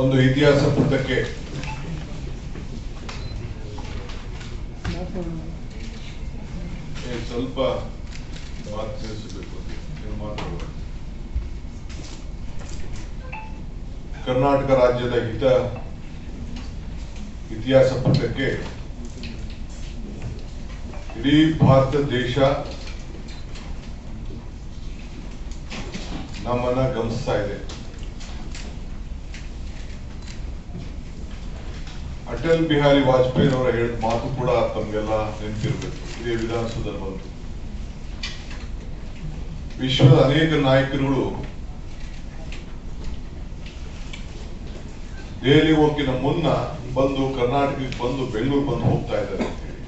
ಒಂದು ಇತಿಹಾಸ ಪುಟಕ್ಕೆ ಸ್ವಲ್ಪ ಕರ್ನಾಟಕ ರಾಜ್ಯದ ಹಿತ ಇತಿಹಾಸ ಪುಟಕ್ಕೆ ಇಡೀ ಭಾರತ ದೇಶ ನಮ್ಮನ್ನ ಗಮನಿಸ್ತಾ ಇದೆ. ಅಟಲ್ ಬಿಹಾರಿ ವಾಜಪೇಯಿ ಅವರ ಹೇಳಿದ ಮಾತು ಕೂಡ ತಮಗೆಲ್ಲ ನೆನಪಿರಬೇಕು ಇದೇ ವಿಧಾನಸೌಧದಲ್ಲಿ ಬಂತು ವಿಶ್ವದ ಅನೇಕ ನಾಯಕರುಗಳು ದೆಹಲಿ ಹೋಗಿನ ಮುನ್ನ ಬಂದು ಕರ್ನಾಟಕಕ್ಕೆ ಬಂದು ಬೆಂಗಳೂರು ಬಂದು ಹೋಗ್ತಾ ಇದ್ದಾರೆ ಅಂತ ಹೇಳಿ.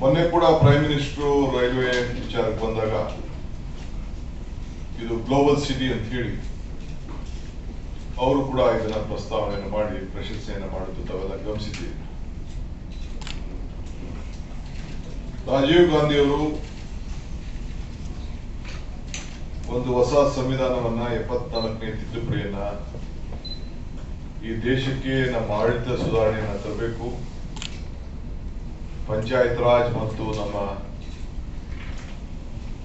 ಮೊನ್ನೆ ಕೂಡ ಪ್ರೈಮ್ ಮಿನಿಸ್ಟರ್ ರೈಲ್ವೆ ವಿಚಾರಕ್ಕೆ ಬಂದಾಗ ಇದು ಗ್ಲೋಬಲ್ ಸಿಟಿ ಅಂತ ಹೇಳಿ ಅವರು ಕೂಡ ಇದನ್ನ ಪ್ರಸ್ತಾವನೆಯನ್ನು ಮಾಡಿ, ಪ್ರಶಂಸೆಯನ್ನು ಮಾಡುತ್ತ ತಾವೆಲ್ಲ ಗಮನಿಸಿದ್ದೀವಿ ರಾಜೀವ್ ಗಾಂಧಿ ಅವರು ಒಂದು ಹೊಸ ಸಂವಿಧಾನವನ್ನ ಎಪ್ಪತ್ನಾಲ್ಕನೇ ತಿದ್ದುಪಡಿಯನ್ನ ಈ ದೇಶಕ್ಕೆ ನಮ್ಮ ಆಡಳಿತ ಸುಧಾರಣೆಯನ್ನ ತರಬೇಕು. ಪಂಚಾಯತ್ ರಾಜ್ ಮತ್ತು ನಮ್ಮ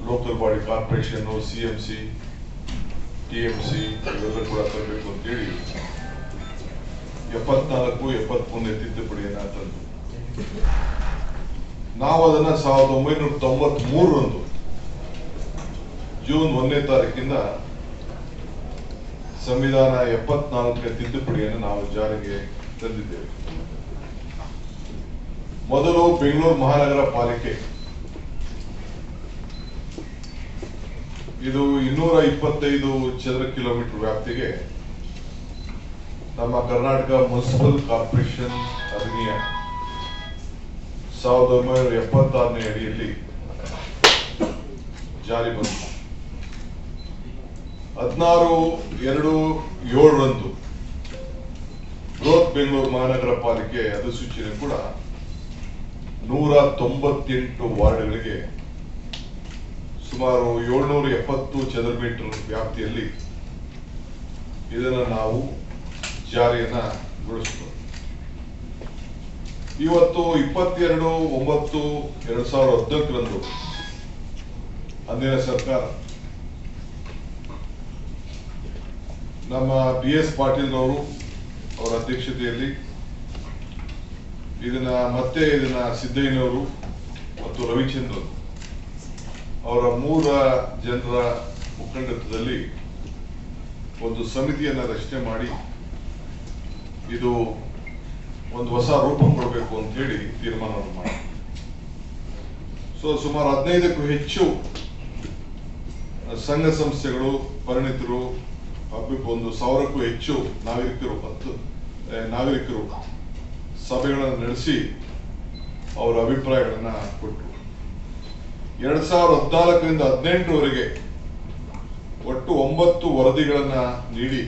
local body corporation CMC TMC ಇವೆಲ್ಲ ಕೂಡ ತರಬೇಕು ಅಂತೇಳಿ ಎಪ್ಪತ್ನಾಲ್ಕು, ಎಪ್ಪತ್ಮೂರನೇ ತಿದ್ದುಪಡಿಯನ್ನು ತಂದು ನಾವು ಅದನ್ನ ಸಾವಿರದ ಒಂಬೈನೂರ ತೊಂಬತ್ ಮೂರರಂದು ಜೂನ್ ಒಂದನೇ ತಾರೀಕಿಂದ ಸಂವಿಧಾನ ಎಪ್ಪತ್ನಾಲ್ಕನೇ ತಿದ್ದುಪಡಿಯನ್ನು ನಾವು ಜಾರಿಗೆ ತಂದಿದ್ದೇವೆ. ಮೊದಲು ಬೆಂಗಳೂರು ಮಹಾನಗರ ಪಾಲಿಕೆ ಇದು ಇನ್ನೂರ ಇಪ್ಪತ್ತೈದು ಚದರ ಕಿಲೋಮೀಟರ್ ವ್ಯಾಪ್ತಿಗೆ ನಮ್ಮ ಕರ್ನಾಟಕ ಮುನ್ಸಿಪಲ್ ಕಾರ್ಪೊರೇಷನ್ ಅಧಿನಿಯ ಸಾವಿರದ ಒಂಬೈನೂರ ಎಪ್ಪತ್ತಾರನೇ ಅಡಿಯಲ್ಲಿ ಜಾರಿ ಬಂತು. ಹದಿನಾರು, ಎರಡು, ಏಳರಂದು ಬೃಹತ್ ಬೆಂಗಳೂರು ಮಹಾನಗರ ಪಾಲಿಕೆ ಅಧಿಸೂಚನೆ ಕೂಡ ನೂರ ತೊಂಬತ್ತೆಂಟು ವಾರ್ಡ್ಗಳಿಗೆ ಸುಮಾರು ಏಳ್ನೂರ ಎಪ್ಪತ್ತು ಚದರ ಮೀಟರ್ ವ್ಯಾಪ್ತಿಯಲ್ಲಿ ಇದನ್ನ ನಾವು ಜಾರಿಯನ್ನ ಗೊಳಿಸಿದ್ವು ಇವತ್ತು ಇಪ್ಪತ್ತೆರಡು ಒಂಬತ್ತು ಎರಡ್ ಸಾವಿರದ ಹದಿನಾಲ್ಕರಂದು ಅಂದಿನ ಸರ್ಕಾರ ನಮ್ಮ ಬಿ ಎಸ್ ಪಾಟೀಲ್ ಅವರು ಅವರ ಅಧ್ಯಕ್ಷತೆಯಲ್ಲಿ ಇದನ್ನ ಮತ್ತೆ ಇದನ್ನ ಸಿದ್ದಯ್ಯನವರು ಮತ್ತು ರವಿಚಂದ್ರನ್ ಅವರ ಮೂರ ಜನರ ಮುಖಂಡತ್ವದಲ್ಲಿ ಒಂದು ಸಮಿತಿಯನ್ನು ರಚನೆ ಮಾಡಿ ಇದು ಒಂದು ಹೊಸ ರೂಪ ಕೊಡಬೇಕು ಅಂತ ಹೇಳಿ ತೀರ್ಮಾನವನ್ನು ಮಾಡಿ ಸೊ ಸುಮಾರು ಹದಿನೈದಕ್ಕೂ ಹೆಚ್ಚು ಸಂಘ ಸಂಸ್ಥೆಗಳು ಪರಿಣಿತರು ಒಂದು ಸಾವಿರಕ್ಕೂ ಹೆಚ್ಚು ನಾಗರಿಕರು ಹತ್ತು ಆ, ನಾಗರಿಕರು ಸಭೆಗಳನ್ನು ನಡೆಸಿ ಅವರ ಅಭಿಪ್ರಾಯಗಳನ್ನು ಕೊಟ್ಟರು ಎರಡ್ ಸಾವಿರದ ಹದಿನಾಲ್ಕರಿಂದ ಹದಿನೆಂಟರವರೆಗೆ ಒಟ್ಟು ಒಂಬತ್ತು ವರದಿಗಳನ್ನ ನೀಡಿ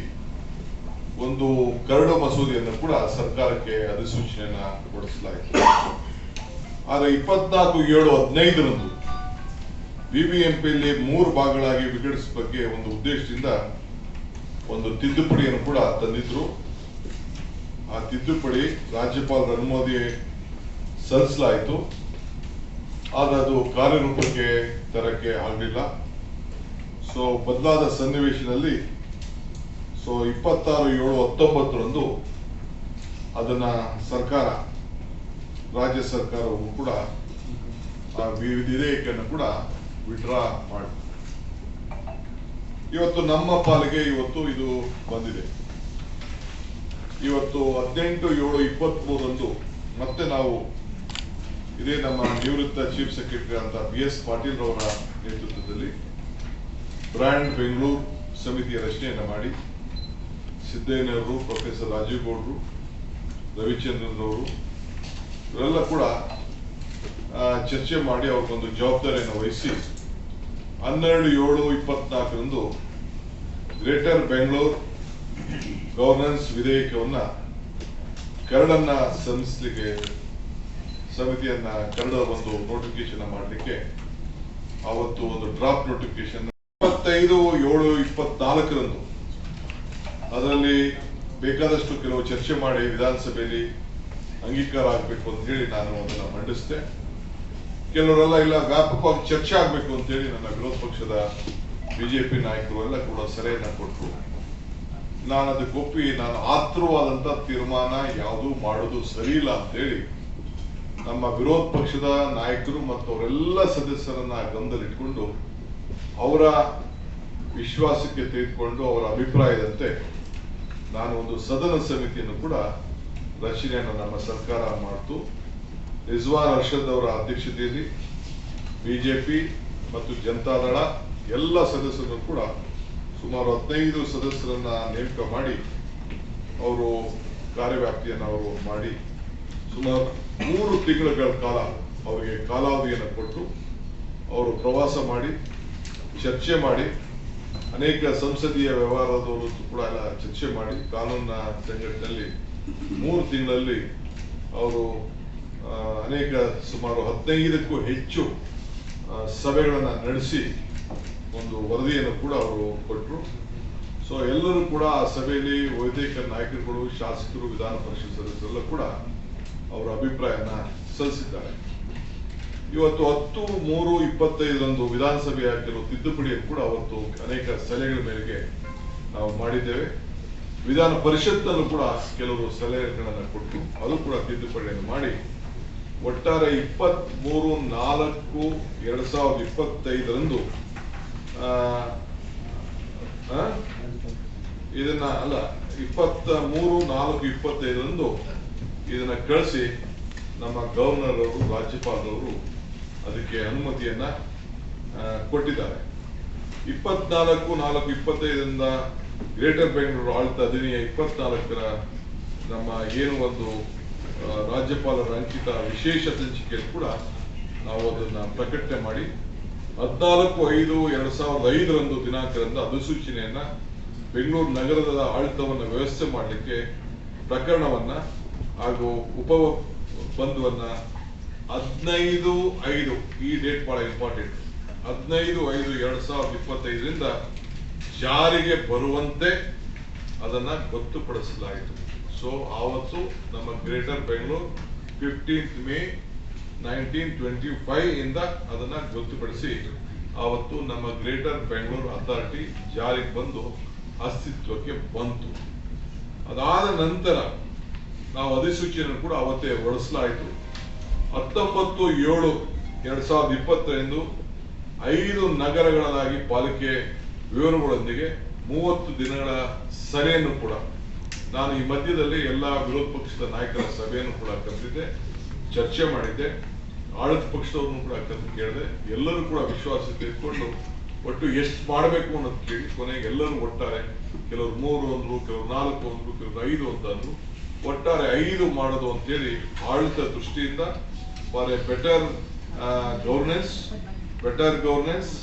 ಒಂದು ಕರಡು ಮಸೂದೆಯನ್ನು ಕೂಡ ಸರ್ಕಾರಕ್ಕೆ ಅಧಿಸೂಚನೆಯನ್ನ ಹೊರಡಿಸಲಾಯಿತು. ಆದರೆ ಇಪ್ಪತ್ನಾಲ್ಕು, ಏಳು, ಹದಿನೈದರಂದು ಬಿಬಿಎಂಪಿಯಲ್ಲಿ ಮೂರು ಭಾಗಗಳಾಗಿ ವಿಂಗಡಿಸುವ ಬಗ್ಗೆ ಒಂದು ಉದ್ದೇಶದಿಂದ ಒಂದು ತಿದ್ದುಪಡಿಯನ್ನು ಕೂಡ ತಂದಿದ್ರು. ಆ ತಿದ್ದುಪಡಿ ರಾಜ್ಯಪಾಲರ ಅನುಮೋದಿ ಸಲ್ಲಿಸಲಾಯಿತು. ಆದ್ರೆ ಅದು ಕಾರ್ಯರೂಪಕ್ಕೆ ತರಕ್ಕೆ ಆಗಲಿಲ್ಲ. ಸೊ ಬದಲಾದ ಸನ್ನಿವೇಶದಲ್ಲಿ ಸೊ ಇಪ್ಪತ್ತಾರು, ಏಳು, ಹತ್ತೊಂಬತ್ತರಂದು ಅದನ್ನ ಸರ್ಕಾರ, ರಾಜ್ಯ ಸರ್ಕಾರವು ಕೂಡ, ಆ ವಿ- ವಿಧೇಯಕವನ್ನು ಕೂಡ ವಿಡ್ರಾ ಮಾಡಿ, ಇವತ್ತು ನಮ್ಮ ಪಾಲಿಗೆ ಇವತ್ತು ಇದು ಬಂದಿದೆ. ಇವತ್ತು ಹದಿನೆಂಟು, ಏಳು ಇಪ್ಪತ್ತ್ ಮೂರರಂದು ಮತ್ತೆ ನಾವು ಇದೇ ನಮ್ಮ ನಿವೃತ್ತ ಚೀಫ್ ಸೆಕ್ರೆಟರಿ ಅಂತ ಬಿ ಎಸ್ ಪಾಟೀಲ್ ಅವರ ನೇತೃತ್ವದಲ್ಲಿ ಬ್ರ್ಯಾಂಡ್ ಬೆಂಗಳೂರು ಸಮಿತಿಯ ರಚನೆಯನ್ನು ಮಾಡಿ ಸಿದ್ದಯ್ಯನವರು ಪ್ರೊಫೆಸರ್ ರಾಜೀವ್ ಗೌಡ್ರು ರವಿಚಂದ್ರನ್ ಅವರು, ಇವರೆಲ್ಲ ಕೂಡ ಚರ್ಚೆ ಮಾಡಿ ಅವ್ರಿಗೊಂದು ಜವಾಬ್ದಾರಿಯನ್ನು ವಹಿಸಿ ಹನ್ನೆರಡು, ಏಳು, ಇಪ್ಪತ್ನಾಲ್ಕರಂದು ಗ್ರೇಟರ್ ಬೆಂಗಳೂರು ಗವರ್ನೆನ್ಸ್ ವಿಧೇಯಕವನ್ನ ಕರಡನ್ನ ಸಲ್ಲಿಸಲಿಕ್ಕೆ ಸಮಿತಿಯನ್ನ ಕನ್ನಡ ಒಂದು ನೋಟಿಫಿಕೇಶನ್ ಮಾಡಲಿಕ್ಕೆ ಅವತ್ತು ಒಂದು ಡ್ರಾಪ್ ನೋಟಿಫಿಕೇಶನ್ ಇಪ್ಪತ್ತೈದು, ಏಳು, ಇಪ್ಪತ್ನಾಲ್ಕರಂದು ಅದರಲ್ಲಿ ಬೇಕಾದಷ್ಟು ಕೆಲವು ಚರ್ಚೆ ಮಾಡಿ ವಿಧಾನಸಭೆಯಲ್ಲಿ ಅಂಗೀಕಾರ ಆಗಬೇಕು ಅಂತ ಹೇಳಿ ನಾನು ಅದನ್ನ ಮಂಡಿಸಿದೆ. ಕೆಲವರೆಲ್ಲ ಇಲ್ಲ, ವ್ಯಾಪಕವಾಗಿ ಚರ್ಚೆ ಆಗಬೇಕು ಅಂತ ಹೇಳಿ ನನ್ನ ವಿರೋಧ ಪಕ್ಷದ ಬಿಜೆಪಿ ನಾಯಕರು ಎಲ್ಲ ಕೂಡ ಸಲಹೆಯನ್ನ ಕೊಟ್ಟರು ನಾನು ಅದಕ್ಕೆ ಒಪ್ಪಿ, ನಾನು ಆತುರವಾದಂತ ತೀರ್ಮಾನ ಯಾವುದು ಮಾಡೋದು ಸರಿ ಇಲ್ಲ ಅಂತ ಹೇಳಿ ನಮ್ಮ ವಿರೋಧ ಪಕ್ಷದ ನಾಯಕರು ಮತ್ತು ಅವರೆಲ್ಲ ಸದಸ್ಯರನ್ನ ಗಮನದಲ್ಲಿಟ್ಕೊಂಡು ಅವರ ವಿಶ್ವಾಸಕ್ಕೆ ತೆಗೆದುಕೊಂಡು ಅವರ ಅಭಿಪ್ರಾಯದಂತೆ ನಾನು ಒಂದು ಸದನ ಸಮಿತಿಯನ್ನು ಕೂಡ ರಚನೆಯನ್ನು ನಮ್ಮ ಸರ್ಕಾರ ಮಾಡಿತು. ರಿಜ್ವಾನ್ ಅರ್ಷದ್ ಅವರ ಅಧ್ಯಕ್ಷತೆಯಲ್ಲಿ ಬಿಜೆಪಿ ಮತ್ತು ಜನತಾದಳ ಎಲ್ಲ ಸದಸ್ಯರು ಕೂಡ ಸುಮಾರು ಹದಿನೈದು ಸದಸ್ಯರನ್ನ ನೇಮಕ ಮಾಡಿ ಅವರು ಕಾರ್ಯವ್ಯಾಪ್ತಿಯನ್ನು ಅವರು ಮಾಡಿ ಸುಮಾರು ಮೂರು ತಿಂಗಳುಗಳ ಕಾಲ ಅವರಿಗೆ ಕಾಲಾವಧಿಯನ್ನು ಕೊಟ್ಟು ಅವರು ಪ್ರವಾಸ ಮಾಡಿ, ಚರ್ಚೆ ಮಾಡಿ, ಅನೇಕ ಸಂಸದೀಯ ವ್ಯವಹಾರದವರು ಕೂಡ ಎಲ್ಲ ಚರ್ಚೆ ಮಾಡಿ, ಕಾನೂನಿನ ಸಂಘಟನೆಯಲ್ಲಿ ಮೂರು ತಿಂಗಳಲ್ಲಿ ಅವರು ಅನೇಕ ಸುಮಾರು ಹದಿನೈದಕ್ಕೂ ಹೆಚ್ಚು ಸಭೆಗಳನ್ನು ನಡೆಸಿ ಒಂದು ವರದಿಯನ್ನು ಕೂಡ ಅವರು ಕೊಟ್ಟರು ಸೊ ಎಲ್ಲರೂ ಕೂಡ ಆ ಸಭೆಯಲ್ಲಿ ವೈದ್ಯಕ ನಾಯಕರುಗಳು, ಶಾಸಕರು, ವಿಧಾನ ಪರಿಷತ್ ಸದಸ್ಯರೆಲ್ಲ ಕೂಡ ಅವರ ಅಭಿಪ್ರಾಯನ ಸಲ್ಲಿಸಿದ್ದಾರೆ ಇವತ್ತು ಹತ್ತು ಮೂರು ಇಪ್ಪತ್ತೈದರಂದು ವಿಧಾನಸಭೆಯ ಕೆಲವು ತಿದ್ದುಪಡಿ ಕೂಡ ಅವತ್ತು ಅನೇಕ ಸಲಹೆಗಳ ಮೇರೆಗೆ ನಾವು ಮಾಡಿದ್ದೇವೆ ವಿಧಾನ ಪರಿಷತ್ನಲ್ಲೂ ಕೂಡ ಕೆಲವರು ಸಲಹೆಗಳನ್ನು ಕೊಟ್ಟು ಅದು ಕೂಡ ತಿದ್ದುಪಡಿಯನ್ನು ಮಾಡಿ ಒಟ್ಟಾರೆ ಇಪ್ಪತ್ತ್ ಮೂರು ನಾಲ್ಕು ಎರಡ್ ಸಾವಿರದ ಇಪ್ಪತ್ತೈದರಂದು? ಇದನ್ನ ಅಲ್ಲ ಇಪ್ಪತ್ತ ಮೂರು ನಾಲ್ಕು ಇಪ್ಪತ್ತೈದರಂದು ಇದನ್ನ ಕಳಿಸಿ ನಮ್ಮ ಗವರ್ನರ್ ಅವರು ರಾಜ್ಯಪಾಲರವರು ಅದಕ್ಕೆ ಅನುಮತಿಯನ್ನ ಕೊಟ್ಟಿದ್ದಾರೆ. ಇಪ್ಪತ್ನಾಲ್ಕು, ನಾಲ್ಕು, ಇಪ್ಪತ್ತೈದರಿಂದ ಗ್ರೇಟರ್ ಬೆಂಗಳೂರು ಆಳ್ತ ಅಧಿನಿಯ ಇಪ್ಪತ್ನಾಲ್ಕರ ನಮ್ಮ ಏನು ಒಂದು ರಾಜ್ಯಪಾಲರ ಅಂಕಿತ ವಿಶೇಷ ಸಂಚಿಕೆಯಲ್ಲಿ ಕೂಡ ನಾವು ಅದನ್ನ ಪ್ರಕಟಣೆ ಮಾಡಿ, ಹದಿನಾಲ್ಕು, ಐದು, ಎರಡು ಸಾವಿರದ ಐದರಂದು ದಿನಾಂಕದಿಂದ ಅಧಿಸೂಚನೆಯನ್ನ ಬೆಂಗಳೂರು ನಗರದ ಆಳ್ತವನ್ನು ವ್ಯವಸ್ಥೆ ಮಾಡಲಿಕ್ಕೆ ಪ್ರಕರಣವನ್ನ ಹಾಗೂ ಉಪ ಬಂಧುವನ್ನ ಹದಿನೈದು ಐದು, ಈ ಡೇಟ್ ಬಹಳ ಇಂಪಾರ್ಟೆಂಟ್ ಹದಿನೈದು ಐದು ಎರಡ್ ಸಾವಿರದ ಇಪ್ಪತ್ತೈದರಿಂದ ಜಾರಿಗೆ ಬರುವಂತೆ ಅದನ್ನ ಗೊತ್ತುಪಡಿಸಲಾಯಿತು. ಸೊ ಆವತ್ತು ನಮ್ಮ greater Bengaluru fifteenth May nineteen twenty five ಇಂದ ಅದನ್ನ ಗೊತ್ತುಪಡಿಸಿ ಆವತ್ತು ನಮ್ಮ ಗ್ರೇಟರ್ ಬೆಂಗಳೂರು ಅಥಾರಿಟಿ ಜಾರಿಗೆ ಬಂದು ಅಸ್ತಿತ್ವಕ್ಕೆ ಬಂತು. ಅದಾದ ನಂತರ ನಾವು ಅಧಿಸೂಚನೆ ಕೂಡ ಅವತ್ತೇ ಹೊರಡಿಸಲಾಯಿತು ಹತ್ತೊಂಬತ್ತು ಏಳು ಎರಡ್ ಸಾವಿರದ ಇಪ್ಪತ್ತರಂದು ಐದು ನಗರಗಳಾಗಿ ಪಾಲಿಕೆ ವಿವರಗಳೊಂದಿಗೆ ಮೂವತ್ತು ದಿನಗಳ ಸಭೆಯನ್ನು ಕೂಡ ನಾನು ಈ ಮಧ್ಯದಲ್ಲಿ ಎಲ್ಲ ವಿರೋಧ ಪಕ್ಷದ ನಾಯಕರ ಸಭೆಯನ್ನು ಕೂಡ ಕರೆದಿದ್ದೆ, ಚರ್ಚೆ ಮಾಡಿದ್ದೆ, ಆಡಳಿತ ಪಕ್ಷದವ್ರನ್ನು ಕೂಡ ಕರೆದು ಕೇಳಿದೆ. ಎಲ್ಲರೂ ಕೂಡ ವಿಶ್ವಾಸ ತೆಗೆದುಕೊಂಡು ಒಟ್ಟು ಎಷ್ಟು ಮಾಡಬೇಕು ಅನ್ನೋದು ಕೇಳಿ ಕೊನೆಗೆ ಎಲ್ಲರೂ ಒಟ್ಟಾರೆ. ಕೆಲವರು ಮೂರು ಅಂದ್ರು, ಕೆಲವರು ನಾಲ್ಕು ಅಂದ್ರು, ಕೆಲವರು ಐದು ಅಂತ ಅಂದ್ರು. ಒಟ್ಟಾರೆ ಐದು ಮಾಡೋದು ಅಂತೇಳಿ ಆಡಳಿತ ದೃಷ್ಟಿಯಿಂದ for a better governance better governance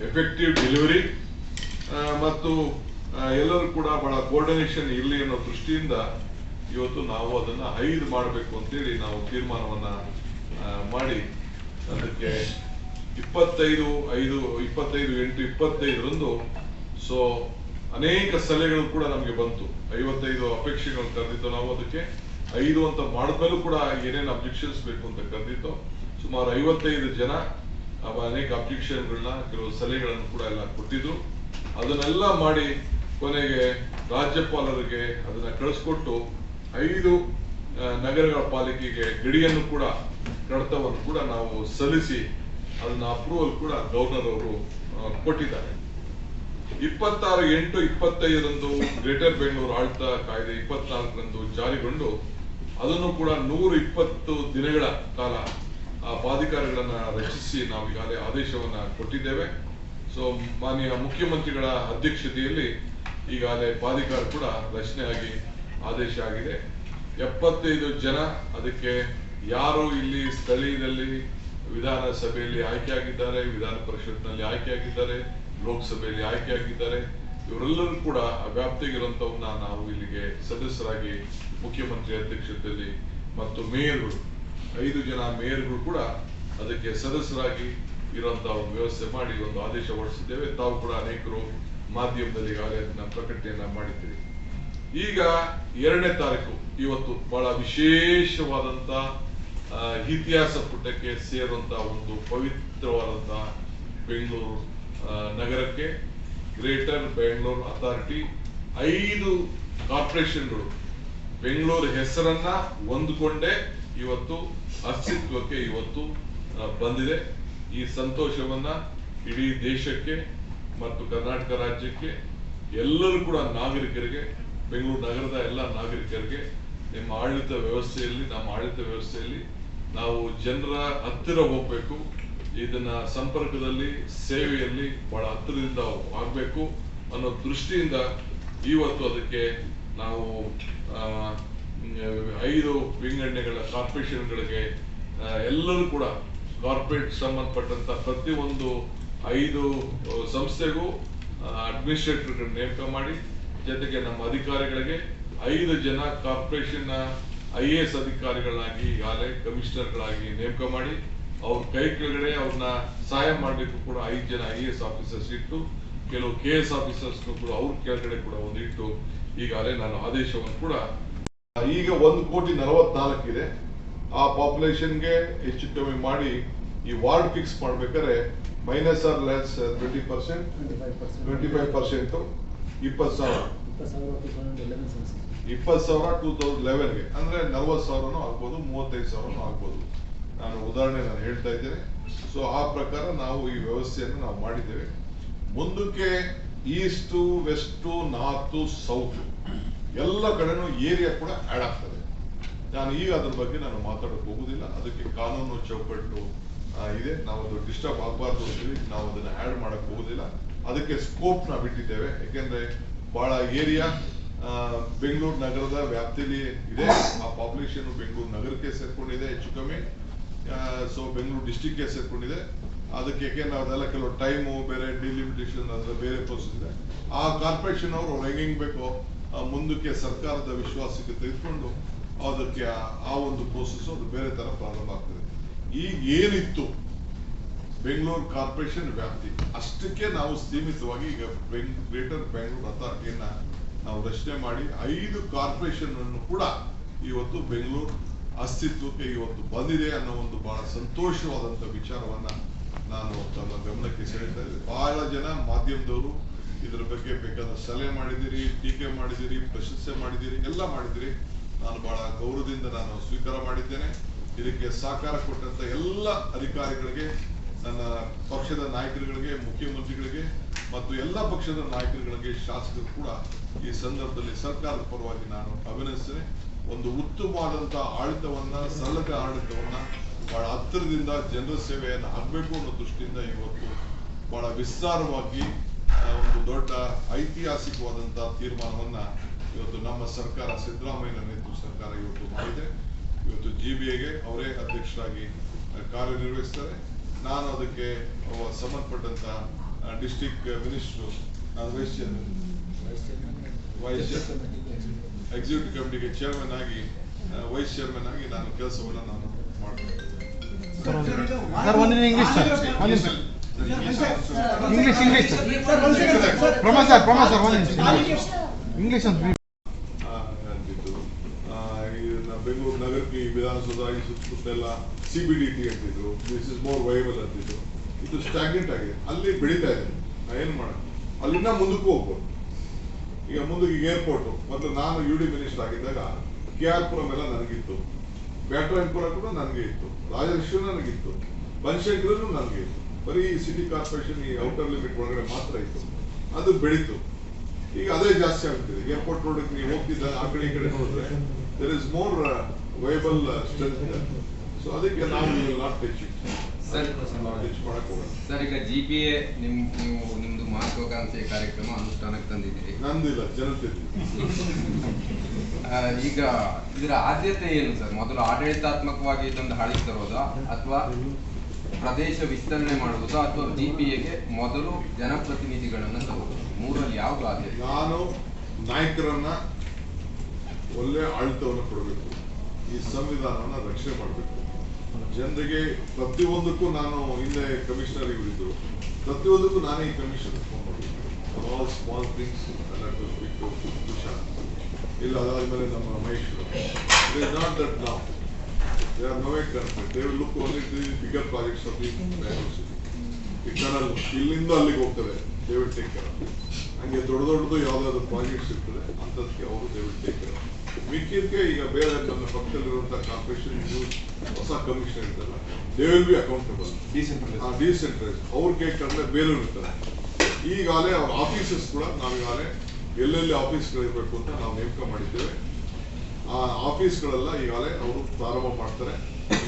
effective delivery ಮತ್ತು ಎಲ್ಲರೂ ಕೂಡ ಬಹಳ ಕೋರ್ಡಿನೇಷನ್ ಇರಲಿ ಅನ್ನೋ ದೃಷ್ಟಿಯಿಂದ ಇವತ್ತು ನಾವು ಅದನ್ನ ಐದು ಮಾಡಬೇಕು ಅಂತೇಳಿ ನಾವು ತೀರ್ಮಾನವನ್ನ ಮಾಡಿ ಅದಕ್ಕೆ ಇಪ್ಪತ್ತೈದು, ಐದು, ಇಪ್ಪತ್ತೈದು, ಎಂಟು, ಇಪ್ಪತ್ತೈದರಂದು ಸೊ ಅನೇಕ ಸಲಹೆಗಳು ಕೂಡ ನಮಗೆ ಬಂತು. ಐವತ್ತೈದು ಅಪೇಕ್ಷೆಗಳು ಕರೆದಿತ್ತು ನಾವು ಅದಕ್ಕೆ. ಐದು ಅಂತ ಮಾಡಿದ್ಮೇಲೂ ಕೂಡ ಏನೇನು ಅಬ್ಜೆಕ್ಷನ್ಸ್ ಬೇಕು ಅಂತ ಕರೆದಿತ್ತು. ಸುಮಾರು ಐವತ್ತೈದು ಜನ ಅನೇಕ ಅಬ್ಜೆಕ್ಷನ್ಗಳನ್ನ ಕೆಲವು ಸಲಹೆಗಳನ್ನು ಕೂಡ ಎಲ್ಲ ಕೊಟ್ಟಿದ್ರು. ಅದನ್ನೆಲ್ಲ ಮಾಡಿ ಕೊನೆಗೆ ರಾಜ್ಯಪಾಲರಿಗೆ ಅದನ್ನ ಕಳಿಸ್ಕೊಟ್ಟು ಐದು ನಗರಗಳ ಪಾಲಿಕೆಗೆ ಗಡಿಯನ್ನು ಕೂಡ, ಕಡತವನ್ನು ಕೂಡ ನಾವು ಸಲ್ಲಿಸಿ ಅದನ್ನ ಅಪ್ರೂವಲ್ ಕೂಡ ಗವರ್ನರ್ ಅವರು ಕೊಟ್ಟಿದ್ದಾರೆ. ಇಪ್ಪತ್ತಾರು ಎಂಟು ಇಪ್ಪತ್ತೈದರಂದು ಗ್ರೇಟರ್ ಬೆಂಗಳೂರು ಆಡಳಿತ ಕಾಯ್ದೆ ಇಪ್ಪತ್ನಾಲ್ಕರಂದು ಜಾರಿಗೊಂಡು ಅದನ್ನು ಕೂಡ ನೂರ ಇಪ್ಪತ್ತು ದಿನಗಳ ಕಾಲ, ಆ, ಪ್ರಾಧಿಕಾರಗಳನ್ನ ರಚಿಸಿ ನಾವು ಈಗಾಗಲೇ ಆದೇಶವನ್ನ ಕೊಟ್ಟಿದ್ದೇವೆ. ಸೊ ಮಾನ್ಯ ಮುಖ್ಯಮಂತ್ರಿಗಳ ಅಧ್ಯಕ್ಷತೆಯಲ್ಲಿ ಈಗಾಗಲೇ ಪ್ರಾಧಿಕಾರ ಕೂಡ ರಚನೆಯಾಗಿ ಆದೇಶ ಆಗಿದೆ. ಎಪ್ಪತ್ತೈದು ಜನ ಅದಕ್ಕೆ ಯಾರು ಇಲ್ಲಿ ಸ್ಥಳೀಯದಲ್ಲಿ ವಿಧಾನಸಭೆಯಲ್ಲಿ ಆಯ್ಕೆಯಾಗಿದ್ದಾರೆ ವಿಧಾನ ಪರಿಷತ್ನಲ್ಲಿ ಆಯ್ಕೆಯಾಗಿದ್ದಾರೆ ಲೋಕಸಭೆಯಲ್ಲಿ ಆಯ್ಕೆಯಾಗಿದ್ದಾರೆ. ಇವರೆಲ್ಲರೂ ಕೂಡ ಆ ವ್ಯಾಪ್ತಿಗಿರುವಂತವನ್ನ ನಾವು ಇಲ್ಲಿಗೆ ಸದಸ್ಯರಾಗಿ ಮುಖ್ಯಮಂತ್ರಿ ಅಧ್ಯಕ್ಷತೆಯಲ್ಲಿ ಮತ್ತು ಮೇಯರ್ಗಳು, ಐದು ಜನ ಮೇಯರ್ಗಳು ಕೂಡ ಅದಕ್ಕೆ ಸದಸ್ಯರಾಗಿ ಇರುವಂತಹ ಒಂದು ವ್ಯವಸ್ಥೆ ಮಾಡಿ ಒಂದು ಆದೇಶ ಹೊರಡಿಸಿದ್ದೇವೆ. ತಾವು ಕೂಡ ಅನೇಕರು ಮಾಧ್ಯಮದಲ್ಲಿ ಈಗಾಗಲೇ ಪ್ರಕಟಣೆಯನ್ನ ಮಾಡಿದ್ದೀರಿ. ಈಗ ಎರಡನೇ ತಾರೀಕು, ಇವತ್ತು ಬಹಳ ವಿಶೇಷವಾದಂತ ಇತಿಹಾಸ ಪುಟಕ್ಕೆ ಸೇರುವಂತ ಒಂದು ಪವಿತ್ರವಾದಂತ ಬೆಂಗಳೂರು ನಗರಕ್ಕೆ ಗ್ರೇಟರ್ ಬೆಂಗಳೂರು ಅಥಾರಿಟಿ ಐದು ಕಾರ್ಪೊರೇಷನ್ಗಳು. ಬೆಂಗಳೂರು ಹೆಸರನ್ನ ಹೊಂದಿಕೊಂಡೇ ಇವತ್ತು ಅಸ್ತಿತ್ವಕ್ಕೆ ಇವತ್ತು ಬಂದಿದೆ. ಈ ಸಂತೋಷವನ್ನ ಇಡೀ ದೇಶಕ್ಕೆ ಮತ್ತು ಕರ್ನಾಟಕ ರಾಜ್ಯಕ್ಕೆ ಎಲ್ಲರೂ ಕೂಡ ನಾಗರಿಕರಿಗೆ, ಬೆಂಗಳೂರು ನಗರದ ಎಲ್ಲ ನಾಗರಿಕರಿಗೆ, ನಿಮ್ಮ ಆಡಳಿತ ವ್ಯವಸ್ಥೆಯಲ್ಲಿ, ನಮ್ಮ ಆಡಳಿತ ವ್ಯವಸ್ಥೆಯಲ್ಲಿ ನಾವು ಜನರ ಹತ್ತಿರ ಹೋಗ್ಬೇಕು. ಇದನ್ನ ಸಂಪರ್ಕದಲ್ಲಿ, ಸೇವೆಯಲ್ಲಿ ಬಹಳ ಹತ್ತಿರದಿಂದ ಆಗ್ಬೇಕು ಅನ್ನೋ ದೃಷ್ಟಿಯಿಂದ ಇವತ್ತು ಅದಕ್ಕೆ ನಾವು ಐದು ವಿಂಗಡಣೆಗಳ, ಕಾರ್ಪೊರೇಷನ್ಗಳಿಗೆ ಎಲ್ಲರೂ ಕೂಡ ಕಾರ್ಪೊರೇಟ್ ಸಂಬಂಧಪಟ್ಟಂತ ಪ್ರತಿಯೊಂದು ಐದು ಸಂಸ್ಥೆಗೂ ಅಡ್ಮಿನಿಸ್ಟ್ರೇಟರ್ ನೇಮಕ ಮಾಡಿ, ಜೊತೆಗೆ ನಮ್ಮ ಅಧಿಕಾರಿಗಳಿಗೆ ಐದು ಜನ ಕಾರ್ಪೊರೇಷನ್ ಐ ಎ ಎಸ್ ಅಧಿಕಾರಿಗಳಾಗಿ ಈಗಾಗಲೇ ಕಮಿಷನರ್ಗಳಾಗಿ ನೇಮಕ ಮಾಡಿ ಅವ್ರ ಕೈ ಕೆಳಗಡೆ ಅವ್ರನ್ನ ಸಹಾಯ ಮಾಡಲಿಕ್ಕೂ ಕೂಡ ಐದು ಜನ ಐ ಎ ಎಸ್ ಆಫೀಸರ್ಸ್ ಇಟ್ಟು, ಕೆಲವು ಕೆ ಎಸ್ ಆಫೀಸರ್ಸ್ ಕೂಡ ಅವ್ರ ಕೆಳಗಡೆ ಕೂಡ ಒಂದು ಇಟ್ಟು, ಈಗಾಗಲೇ ನಾನು ಆದೇಶವನ್ನು ಕೂಡ ಈಗ ಒಂದು ಕೋಟಿ ನಲವತ್ನಾಲ್ಕು ಇದೆ. ಆ ಪಾಪ್ಯುಲೇಷನ್ಗೆ ಹೆಚ್ಚು ಕಮ್ಮಿ ಮಾಡಿ ಈ ವಾರ್ಡ್ ಫಿಕ್ಸ್ ಮಾಡ್ಬೇಕಾದ್ರೆ minus or less twenty percent twenty five percent ಇಪ್ಪತ್ತು ಸಾವಿರ. ಇಪ್ಪತ್ತು ಸಾವಿರ ಟೂ ತೌಸಂಡ್ ಲೆವೆನ್ಗೆ ಅಂದ್ರೆ ನಲ್ವತ್ತು ಸಾವಿರನೂ ಆಗ್ಬೋದು, ಮೂವತ್ತೈದು ಸಾವಿರನೂ ಆಗ್ಬೋದು. ನಾನು ಉದಾಹರಣೆ ನಾನು ಹೇಳ್ತಾ ಇದ್ದೇನೆ. ಸೊ ಆ ಪ್ರಕಾರ ನಾವು ಈ ವ್ಯವಸ್ಥೆಯನ್ನು ನಾವು ಮಾಡಿದ್ದೇವೆ. ಮುಂದಕ್ಕೆ ಈಸ್ಟು, ವೆಸ್ಟು, ನಾರ್ತು, ಸೌತ್ ಎಲ್ಲ ಕಡೆನೂ ಏರಿಯಾ ಕೂಡ ಆಡ್ ಆಗ್ತದೆ. ನಾನು ಈಗ ಅದ್ರ ಬಗ್ಗೆ ನಾನು ಮಾತಾಡೋಕೆ ಹೋಗುದಿಲ್ಲ. ಅದಕ್ಕೆ ಕಾನೂನು ಚೌಕಟ್ಟು ಇದೆ. ನಾವು ಅದು ಡಿಸ್ಟರ್ಬ್ ಆಗಬಾರ್ದು ಅಂತೀವಿ. ನಾವು ಅದನ್ನ ಆಡ್ ಮಾಡಕ್ ಹೋಗುದಿಲ್ಲ. ಅದಕ್ಕೆ ಸ್ಕೋಪ್ ನಾವು ಬಿಟ್ಟಿದ್ದೇವೆ ಯಾಕೆಂದ್ರೆ ಬಹಳ ಏರಿಯಾ ಬೆಂಗಳೂರು ನಗರದ ವ್ಯಾಪ್ತಿಯಲ್ಲಿ ಇದೆ. ಆ ಪಾಪ್ಯುಲೇಷನ್ ಬೆಂಗಳೂರು ನಗರಕ್ಕೆ ಸೇರ್ಕೊಂಡಿದೆ, ಹೆಚ್ಚು ಕಮ್ಮಿ. ಸೊ ಬೆಂಗಳೂರು ಡಿಸ್ಟಿಕ್ಗೆ ಸೇರ್ಕೊಂಡಿದೆ. ಅದಕ್ಕೆ ಯಾಕೆಂದ್ರೆ ಅದೆಲ್ಲ ಕೆಲವು ಟೈಮು ಬೇರೆ ಡಿಲಿಮಿಟೇಷನ್ ಅಂದ್ರೆ ಬೇರೆ ಪ್ರೋಸೆಸ್ ಇದೆ. ಆ ಕಾರ್ಪೊರೇಷನ್ ಅವರು ಅವ್ರು ಹೆಂಗ್ ಬೇಕೋ ಮುಂದಕ್ಕೆ ಸರ್ಕಾರದ ವಿಶ್ವಾಸಕ್ಕೆ ತೆಗೆದುಕೊಂಡು ಅದಕ್ಕೆ ಆ- ಒಂದು ಪ್ರೋಸೆಸ್ ಅದು ಬೇರೆ ತರ ಪ್ರಾರಂಭ ಆಗ್ತದೆ. ಈಗ ಏನಿತ್ತು? ಬೆಂಗಳೂರು ಕಾರ್ಪೊರೇಷನ್ ವ್ಯಾಪ್ತಿ. ಅಷ್ಟಕ್ಕೆ ನಾವು ಸೀಮಿತವಾಗಿ ಈಗ ಬೆಂಗ್ ಗ್ರೇಟರ್ ಬೆಂಗಳೂರು ಅಥಾರಿಟಿಯನ್ನ ನಾವು ರಚನೆ ಮಾಡಿ ಐದು ಕಾರ್ಪೊರೇಷನ್ ಅನ್ನು ಕೂಡ ಇವತ್ತು ಬೆಂಗಳೂರು ಅಸ್ತಿತ್ವಕ್ಕೆ ಇವತ್ತು ಬಂದಿದೆ ಅನ್ನೋ ಒಂದು ಬಹಳ ಸಂತೋಷವಾದಂತ ವಿಚಾರವನ್ನ ನಾನು ತಮ್ಮ ಗಮನಕ್ಕೆ ಸೆಳೆತಾ ಇದ್ದೆ. ಬಹಳ ಜನ ಮಾಧ್ಯಮದವರು ಇದರ ಬಗ್ಗೆ ಬೇಕಾದ ಸಲಹೆ ಮಾಡಿದಿರಿ, ಟೀಕೆ ಮಾಡಿದಿರಿ, ಪ್ರಶಂಸೆ ಮಾಡಿದಿರಿ, ಎಲ್ಲ ಮಾಡಿದಿರಿ. ನಾನು ಬಹಳ ಗೌರವದಿಂದ ನಾನು ಸ್ವೀಕಾರ ಮಾಡಿದ್ದೇನೆ. ಇದಕ್ಕೆ ಸಹಕಾರ ಕೊಟ್ಟಂತ ಎಲ್ಲ ಅಧಿಕಾರಿಗಳಿಗೆ, ನನ್ನ ಪಕ್ಷದ ನಾಯಕರುಗಳಿಗೆ, ಮುಖ್ಯಮಂತ್ರಿಗಳಿಗೆ ಮತ್ತು ಎಲ್ಲ ಪಕ್ಷದ ನಾಯಕರುಗಳಿಗೆ, ಶಾಸಕರು ಕೂಡ ಈ ಸಂದರ್ಭದಲ್ಲಿ ಸರ್ಕಾರದ ಪರವಾಗಿ ನಾನು ಅಭಿನಂದಿಸ್ತೇನೆ. ಒಂದು ಉತ್ತಮವಾದಂತಹ ಆಡಳಿತವನ್ನ ಸಲಕ ಆಡಳಿತವನ್ನ ಬಹಳ ಹತ್ತಿರದಿಂದ ಜನರ ಸೇವೆಯನ್ನು ಆಗಬೇಕು ಅನ್ನೋ ದೃಷ್ಟಿಯಿಂದ ಇವತ್ತು ಬಹಳ ವಿಸ್ತಾರವಾಗಿ ಒಂದು ದೊಡ್ಡ ಐತಿಹಾಸಿಕವಾದಂತಹ ತೀರ್ಮಾನವನ್ನ ಇವತ್ತು ನಮ್ಮ ಸರ್ಕಾರ ಸಿದ್ದರಾಮಯ್ಯ ನೇತೃತ್ವ ಸರ್ಕಾರ ಇವತ್ತು ಮಾಡಿದೆ. ಇವತ್ತು ಜಿ ಬಿ ಎಗೆ ಅವರೇ ಅಧ್ಯಕ್ಷರಾಗಿ ಕಾರ್ಯನಿರ್ವಹಿಸ್ತಾರೆ. ನಾನು ಅದಕ್ಕೆ ಸಂಬಂಧಪಟ್ಟಂತ ಡಿಸ್ಟಿಕ್ ಮಿನಿಸ್ಟ್ರು, ನಾನು ವೈಸ್ ವೈಸ್ ಎಕ್ಸಿಕ್ಯೂಟಿವ್ ಕಮಿಟಿಗೆ ಚೇರ್ಮನ್ ಆಗಿ ವೈಸ್ ಚೇರ್ಮನ್ ಆಗಿ ನಾನು ಕೆಲಸವನ್ನು ನಾನು ಮಾಡ್ತೇನೆ. ಇಂಗ್ಲಿಷ್ ಇಂಗ್ಲಿಷ್ ಇಂಗ್ಲಿಷ್ ಅಂತ ಬೆಂಗಳೂರು ನಗರಕ್ಕೆ ವಿಧಾನಸೌಧ ಈ ಸುತ್ತಮುತ್ತೆಲ್ಲ ಸಿ ಬಿ ಡಿ ಟಿ ಅಂತಿದ್ರು. ದಿಸ್ ಇಸ್ ಮೋರ್ ವೈಬಲ್ ಅಂತಿದ್ರು. ಇದು ಸ್ಟಾಗ್ನೆಂಟ್ ಆಗಿದೆ. ಅಲ್ಲಿ ಬೆಳೀತಾ ಇದೆ. ಏನ್ ಮಾಡ ಅಲ್ಲಿಂದ ಮುಂದಕ್ಕೂ ಹೋಗ್ಬೋದು. ಈಗ ಮುಂದೆ ಈಗ ಏರ್ಪೋರ್ಟ್. ಮೊದಲು ನಾನು ಯು ಡಿ ಮಿನಿಸ್ಟರ್ ಆಗಿದ್ದಾಗ ಕೆ ಆರ್ ಪುರಂ ಎಲ್ಲ ನನಗಿತ್ತು. ಬ್ಯಾಟ್ರಾಯನ್ಪುರ ಕೂಡ ನನಗೆ ಇತ್ತು. ರಾಜಲಕ್ಷ್ಮಿ ನನಗಿತ್ತು. ಬನಶಂಕರನು ನನಗೆ ಇತ್ತು. ಬರೀ ಸಿಟಿ ಕಾರ್ಪೊರೇಷನ್ ಈ ಔಟರ್ ಲಿಮಿಟ್ ಒಳಗಡೆ ಮಾತ್ರ ಇತ್ತು. ಅದು ಬೆಳೀತು. ಈಗ ಅದೇ ಜಾಸ್ತಿ ಆಗ್ತಿದೆ ಏರ್ಪೋರ್ಟ್ ರೋಡ್ ನೀವು ಹೋಗ್ತಿದ್ದ ಆ ಕಡೆ ಈ ಕಡೆ ನೋಡಿದ್ರೆ there is more viable strength so ಅದಕ್ಕೆ ನಾವು ನಾಟ್ ಟಚ್ ಸರ್ ಸರ್ ಈಗ ಜಿ ಪಿ ಎ ನಿಮ್ ನೀವು ನಿಮ್ದು ಮಹತ್ವಾಕಾಂಕ್ಷೆಯ ಕಾರ್ಯಕ್ರಮ ಅನುಷ್ಠಾನಕ್ಕೆ ತಂದಿದ್ದೀರಿ ನಂದಿಲ್ಲ ಜನತೆ ಈಗ ಇದರ ಆದ್ಯತೆ ಏನು ಸರ್? ಮೊದಲು ಆಡಳಿತಾತ್ಮಕವಾಗಿ ಇದೊಂದು ಹಾಳಿ ತರೋದಾ? ಅಥವಾ ಪ್ರದೇಶ ವಿಸ್ತರಣೆ ಮಾಡುವುದಾ? ಅಥವಾ ಜಿಪಿಎಗೆ ಮೊದಲು ಜನಪ್ರತಿನಿಧಿಗಳನ್ನು ತರುವುದು ಮೂರಲ್ಲಿ ಯಾವುದು ಆದ್ಯತೆ? ನಾನು ನಾಯಕರನ್ನ ಒಳ್ಳೆ ಆಡಳಿತವನ್ನು ಕೊಡಬೇಕು. ಈ ಸಂವಿಧಾನವನ್ನ ರಕ್ಷಣೆ ಮಾಡಬೇಕು. ಜನರಿಗೆ ಪ್ರತಿಯೊಂದಕ್ಕೂ ನಾನು ಹಿಂದೆ ಕಮಿಷನರ್ ಇವರಿದ್ರು. ಪ್ರತಿಯೊಂದಕ್ಕೂ ನಾನೇ ಈ commission all small things Vishal ಇಲ್ಲ ಅದಾದ್ಮೇಲೆ ನಮ್ಮ ಮಹೇಶ್ವರು ಇಸ್ ನಾಟ್ ದಟ್ ನಾವು they are ನವೇ concept they will look only the bigger projects of the Bangalore ಇಲ್ಲಿಂದ ಅಲ್ಲಿಗೆ ಹೋಗ್ತಾರೆ. ದೇ ವಿಲ್ ಟೇಕ್ ಕೇರ್ ಹಂಗೆ ದೊಡ್ಡ ದೊಡ್ಡದು ಯಾವ್ದಾದ್ರು ಪ್ರಾಜೆಕ್ಟ್ಸ್ ಇರ್ತದೆ ಅಂಥದಕ್ಕೆ ಅವರು ದೇ ವಿಲ್ ಟೇಕ್ ಕೇರ್ ಮಿಕ್ಕಿದ್ಕೆ ಈಗ ಬೇರೆ ನನ್ನ ಪಕ್ಕದಲ್ಲಿರುವಂಥ ಕಾರ್ಪೊರೇಷನ್ ಹೊಸ ಕಮಿಷನ್ ಇರ್ತಲ್ಲ they will be accountable decentralise ಅವ್ರ ಅವ್ರಿಗೆ ಕಂಡ್ರೆ ಬೇಲೂರು ಇರ್ತಾರೆ ಈಗಾಗಲೇ ಅವ್ರ ಆಫೀಸಸ್ ಕೂಡ ನಾವೀಗಾಗಲೇ ಎಲ್ಲೆಲ್ಲಿ ಆಫೀಸ್ಗಳಿರ್ಬೇಕು ಅಂತ ನಾವು ನೇಮಕ ಮಾಡಿದ್ದೇವೆ. ಆ ಆಫೀಸ್ಗಳೆಲ್ಲ ಈಗಾಗಲೇ ಅವರು ಪ್ರಾರಂಭ ಮಾಡ್ತಾರೆ.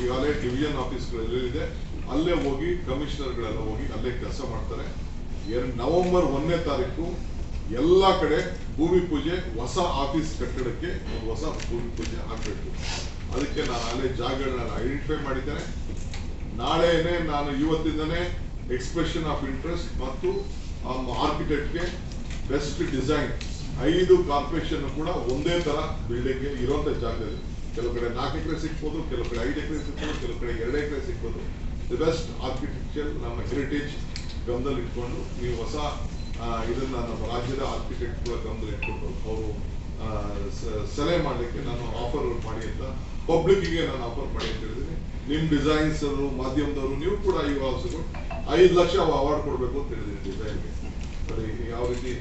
ಈಗಾಗಲೇ ಡಿವಿಷನ್ ಆಫೀಸ್ಗಳೆಲ್ಲಿದೆ ಅಲ್ಲೇ ಹೋಗಿ ಕಮಿಷನರ್ಗಳೆಲ್ಲ ಹೋಗಿ ಅಲ್ಲೇ ಕೆಲಸ ಮಾಡ್ತಾರೆ. ಎರಡು ನವೆಂಬರ್ ಒಂದನೇ ತಾರೀಕು ಎಲ್ಲ ಕಡೆ ಭೂಮಿ ಪೂಜೆ ಹೊಸ ಆಫೀಸ್ ಕಟ್ಟಡಕ್ಕೆ ಒಂದು ಹೊಸ ಭೂಮಿ ಪೂಜೆ ಆಗಬೇಕು. ಅದಕ್ಕೆ ನಾನು ಅಲ್ಲೇ ಜಾಗಗಳನ್ನ ಐಡೆಂಟಿಫೈ ಮಾಡಿದ್ದೇನೆ. ನಾಳೆನೆ ನಾನು ಇವತ್ತಿಂದನೇ ಎಕ್ಸ್ಪ್ರೆಷನ್ ಆಫ್ ಇಂಟ್ರೆಸ್ಟ್ ಮತ್ತು ಆರ್ಕಿಟೆಕ್ಟ್ಗೆ ಬೆಸ್ಟ್ ಡಿಸೈನ್ ಐದು ಕಾರ್ಪೊರೇಷನ್ ಕೂಡ ಒಂದೇ ತರ ಬಿಲ್ಡಿಂಗ್ ಇರುವಂತ ಜಾಗದಲ್ಲಿ. ಕೆಲವು ಕಡೆ ನಾಲ್ಕು ಎಕರೆ ಸಿಗ್ಬೋದು ಕೆಲವು ಕಡೆ ಐದು ಎಕರೆ ಸಿಗ್ಬೋದು ಕೆಲವು ಕಡೆ ಎರಡು ಎಕರೆ ಸಿಗ್ಬೋದು. ದಿ ಬೆಸ್ಟ್ ಆರ್ಕಿಟೆಕ್ಚರ್ ನಮ್ಮ ಹೆರಿಟೇಜ್ ಗಮನದಲ್ಲಿ ಇಟ್ಕೊಂಡು ನೀವು ಹೊಸ ಆ, ಇದನ್ನ ನಮ್ಮ ರಾಜ್ಯದ ಆರ್ಕಿಟೆಕ್ಟ್ ಕೂಡ ಗಮನದಲ್ಲಿ ಇಟ್ಕೊಂಡು ಅವರು ಸಲಹೆ ಮಾಡಲಿಕ್ಕೆ ನಾನು ಆಫರ್ ಮಾಡಿ ಅಂತ ಪಬ್ಲಿಕ್ಗೆ ನಾನು ಆಫರ್ ಮಾಡಿ ಅಂತ ಹೇಳಿದ್ದೀನಿ. ನಿಮ್ಮ ಡಿಸೈನ್ಸ್ ಮಾಧ್ಯಮದವರು ನೀವು ಕೂಡ ಈ ಆಲ್ಸೋ ಐದು ಲಕ್ಷ ಅವಾರ್ಡ್ ಕೊಡಬೇಕು ಅಂತ ಹೇಳಿದ್ದೀನಿ ಡಿಸೈನ್ಗೆ ನೋಡಿ ಯಾವ ರೀತಿ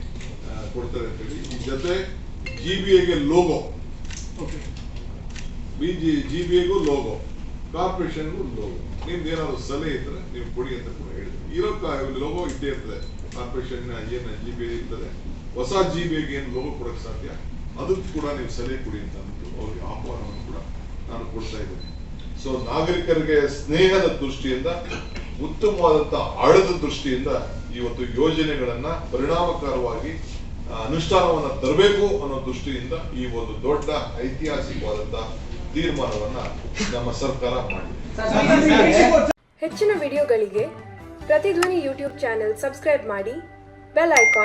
ಕೊಡ್ತಾರೆ ಅಂತ ಹೇಳಿ. ಈ ಜೊತೆ ಜಿ ಬಿ ಎಗೆ logo B G G B ಎಗೂ logo ಕಾರ್ಪೊರೇಷನ್ಗೂ ಲೋಗೋ ನಿಮ್ದು ಏನಾದ್ರು ಸಲಹೆ ಇದ್ರೆ ನೀವು ಕೊಡಿ ಅಂತ ಕೂಡ ಹೇಳಿದ್ರು. ಇರೋ ಲೋಗೋ ಇದ್ದೇ ಇರ್ತದೆ. ಕಾರ್ಪೊರೇಷನ್ ಏನು ಜಿ ಬಿ ಇರ್ತದೆ. ಹೊಸ ಜಿ ಬಿ ಏನು ಲೋಗೋ ಕೊಡಕ್ಕೆ ಸಾಧ್ಯ? ಅದಕ್ಕೂ ಕೂಡ ನೀವು ಸಲಹೆ ಕೊಡಿ ಅಂತ ಅಂದ್ಬಿಟ್ಟು ಅವ್ರಿಗೆ ಆಹ್ವಾನವನ್ನು ಕೂಡ ನಾನು ಕೊಡ್ತಾ ಇದ್ದೀನಿ. ಸೊ ನಾಗರಿಕರಿಗೆ ಸ್ನೇಹದ ದೃಷ್ಟಿಯಿಂದ, ಉತ್ತಮವಾದಂತ ಆಳದ ದೃಷ್ಟಿಯಿಂದ ಇವತ್ತು ಯೋಜನೆಗಳನ್ನ ಪರಿಣಾಮಕಾರವಾಗಿ ಅನುಷ್ಠಾನವನ್ನ ತರಬೇಕು ಅನ್ನೋ ದೃಷ್ಟಿಯಿಂದ ಈ ಒಂದು ದೊಡ್ಡ ಐತಿಹಾಸಿಕವಾದಂತ ತೀರ್ಮಾನವನ್ನ ನಮ್ಮ ಸರ್ಕಾರ ಮಾಡಿದೆ. ಹೆಚ್ಚಿನ ವಿಡಿಯೋಗಳಿಗೆ ಪ್ರತಿಧ್ವನಿ ಯೂಟ್ಯೂಬ್ ಚಾನೆಲ್ ಸಬ್ಸ್ಕ್ರೈಬ್ ಮಾಡಿ ಬೆಲ್ ಐಕಾನ್